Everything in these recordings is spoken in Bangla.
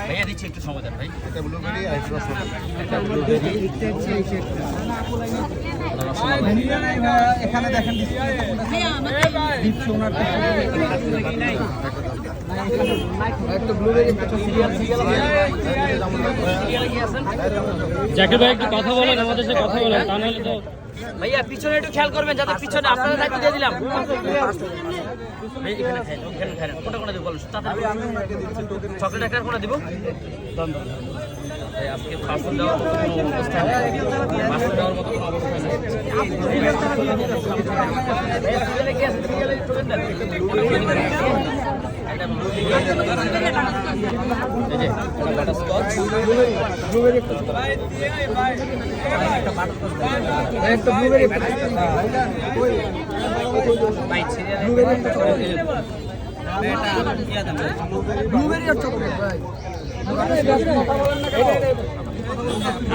ভাইয়া দিচ্ছি একটু সময় দেন ভাই। এটা ব্লুবেরি আর এটা রসমালাই এটা ব্লুবেরি এখানে দেখেন দিচ্ছি ওনার একটা ব্লুবেরি একটা সিরিয়াল জাকির ভাই একটু কথা বলেন আমাদের সাথে কথা বলেন। তা নাহলে তো ভাইয়া পিছনে একটু খেয়াল করবেন যাতে পিছনে আপনারা দায়িত্ব দিয়ে দিলাম।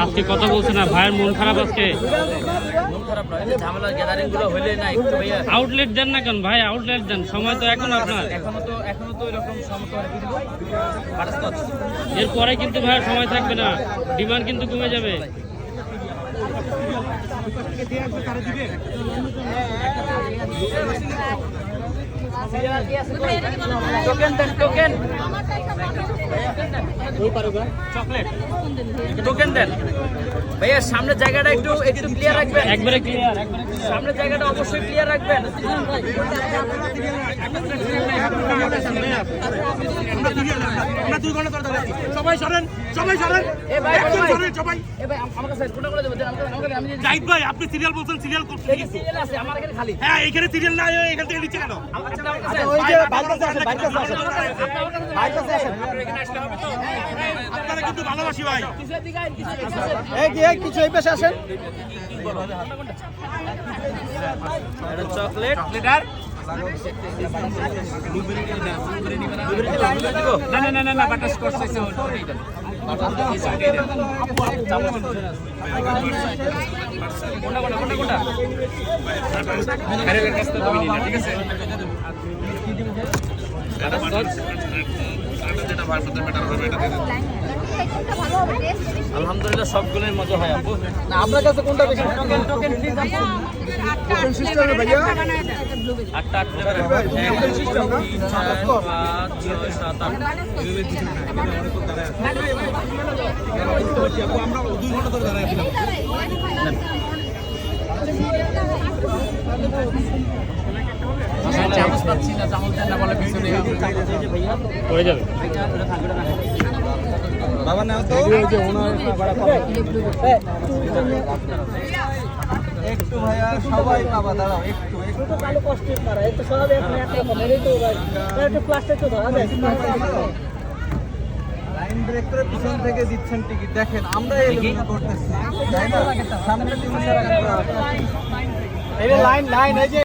আজকে কথা বলছে না, ভাইয়ের মন খারাপ আজকে। আউটলেট দেন না কেন ভাই আউটলেট দেন, সময় তো এখন আপনার। তো তো এরকম এরপরে কিন্তু ভাইয়ের সময় থাকবে না ডিমান্ড কিন্তু কমে যাবে। টোকেন দেন টোকেন চকলেট টোকেন দেন ভাইয়া সামনের জায়গাটা একটু একটু ক্লিয়ার রাখবেন একবারে ক্লিয়ার সামনের জায়গাটা অবশ্যই ক্লিয়ার রাখবেন সবাই সরেন সবাই সরেন এ ভাই একদম ভাই সরেন সবাই। এ ভাই আম- আমার কাছে কোনটা করে দেবো দেন আমাকে আমাকে আমি দিচ্ছি। জাহিদ ভাই আপনি সিরিয়াল বলছেন সিরিয়াল করতে এই যে সিরিয়াল আছে আমার এখানে হ্যাঁ এখানে সিরিয়াল নাই এখান থেকে নিচ্ছে কেন? আমার কাছে আপনারা কিন্তু ভালোবাসি ভাই? এই কিছু পাশে আসেন। চকলেট লিটার না না না না আলহামদুলিল্লাহ সবগুলোর মজা হয় আপু। না আপনার কাছে কোনটা বেশি টোকেন টোকেন প্লিজ কোন সিস্টেমে ভাইয়া? আটটা আট। এক দুই পিছনে হয়ে যাবে বাবা নাও তো একটু ভাইয়া সবাই পাবা, দাঁড়াও, একটু একটু। কষ্টের পারা তো সব এখন একটা তো একটু ধরা যায় ব্রেক করে পিছন থেকে দিচ্ছেন টিকিট। দেখেন আমরা এলিমিনেট করতেছি তাই না? সামনে তিন চার লাইন লাইন এই যে